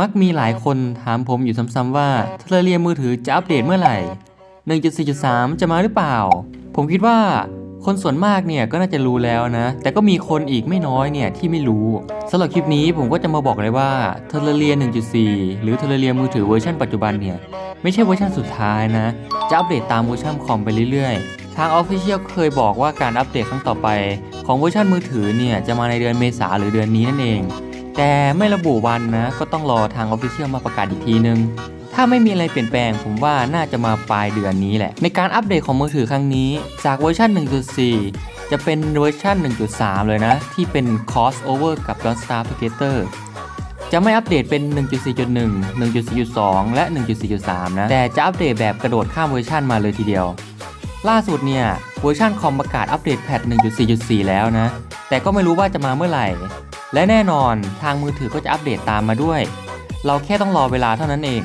มักมีหลายคนถามผมอยู่ซ้ำๆว่าเทเลเรียมือถือจะอัปเดตเมื่อไหร่ 1.4.3 จะมาหรือเปล่า ผมคิดว่าคนส่วนมากเนี่ยก็น่าจะรู้แล้วนะ แต่ก็มีคนอีกไม่น้อยเนี่ยที่ไม่รู้สำหรับคลิปนี้ผมก็จะมาบอกเลยว่าเทเลเรีย1.4 หรือเทเลเรียมือถือเวอร์ชันปัจจุบันเนี่ย ไม่ใช่เวอร์ชันสุดท้ายนะ จะอัปเดตตามเวอร์ชันคอมไปเรื่อยๆ ทาง Official เคยบอกว่าการอัปเดตครั้งต่อไป ของเวอร์ชันมือถือเนี่ยจะมาในเดือนเมษาหรือเดือนนี้นั่นเอง แต่ไม่ระบุวันนะก็ต้องรอทาง Official มาประกาศอีกทีนึง ถ้าไม่มีอะไรเปลี่ยนแปลงผมว่าน่าจะมาปลายเดือนนี้แหละ ในการอัปเดตของมือถือครั้งนี้ จากเวอร์ชัน 1.4 จะเป็นเวอร์ชัน 1.3 เลยนะ ที่เป็น crossover กับ Don't Starve Together จะไม่อัปเดตเป็น 1.4.1 1.4.2 และ 1.4.3 นะ แต่จะอัปเดตแบบกระโดดข้ามเวอร์ชันมาเลยทีเดียว ล่าสุดเนี่ยเวอร์ชันคอมประกาศอัปเดตแพท1.4.4 แล้วนะ แต่ก็ไม่รู้ว่าจะมาเมื่อไหร่ และแน่นอนทางมือถือก็จะอัปเดตตามมาด้วย เราแค่ต้องรอเวลาเท่านั้นเอง